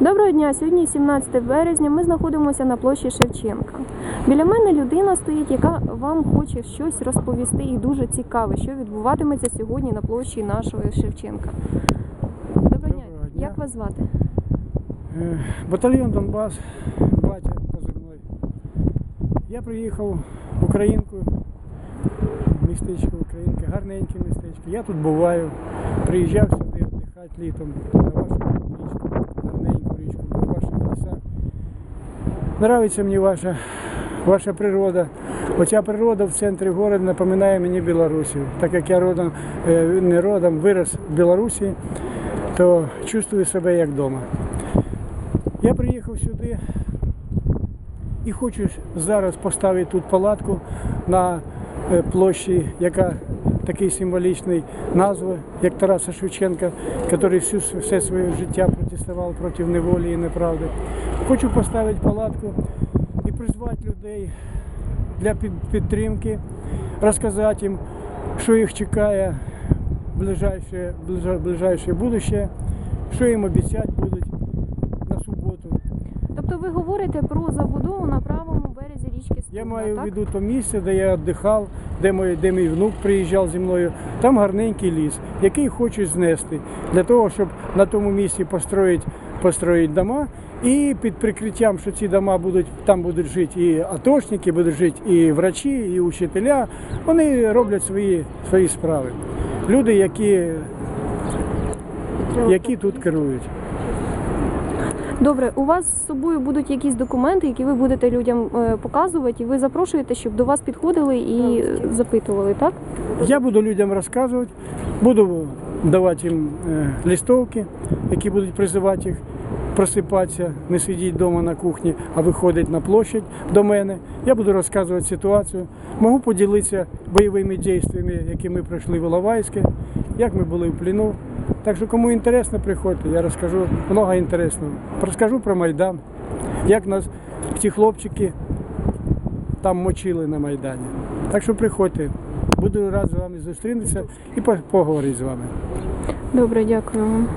Доброго дня! Сьогодні 17 березня. Ми знаходимося на площі Шевченка. Біля мене людина стоїть, яка вам хоче щось розповісти і дуже цікаве, що відбуватиметься сьогодні на площі нашого Шевченка. Доброго дня! Доброго дня. Як вас звати? Е, Батальйон Донбас, батя позивной. Я приїхав в Українку, містечко Українка, гарненьке містечко. Я тут буваю, приїжджав сюди віддихати літом на вашу Нравиться мені ваша, ваша природа. Оця природа в центрі міста напоминає мені Білорусію. Так як я родом, е, не родом, вирос в Білорусі, то чувствую себе як вдома. Я приїхав сюди і хочу зараз поставити тут палатку на е, площі, яка такий символічний назва, як Тараса Шевченка, який все своє життя протестував проти неволі і неправди. Хочу поставити палатку і призвати людей для підтримки, розказати їм, що їх чекає в ближайше, ближа- ближайше будуще, що їм обіцяти будуть на суботу. Тобто ви говорите про забудову на правому березі річки Студна, Я маю в виду то місце, де я віддихав, де мій, де мій внук приїжджав зі мною. Там гарненький ліс, який хочуть знести для того, щоб на тому місці построїти, построїти дома. І під прикриттям, що ці дома будуть, там будуть жити і атошники, будуть жити і врачі, і учителя. Вони роблять свої, свої справи. Люди, які, які тут керують. Добре, у вас з собою будуть якісь документи, які ви будете людям е, показувати, і ви запрошуєте, щоб до вас підходили і запитували, так? Я буду людям розказувати, буду давати їм е, листовки, які будуть призивати їх просипатися, не сидіти вдома на кухні, а виходити на площадь до мене. Я буду розказувати ситуацію. Можу поділитися бойовими дійствами, які ми пройшли в Іловайське, як ми були в плену. Так що, кому інтересно, приходьте, я розкажу много інтересного. Розкажу про Майдан, як нас ці хлопчики там мочили на Майдані. Так що приходьте. Буду рад з вами зустрітися і поговорити з вами. Добре, дякую вам.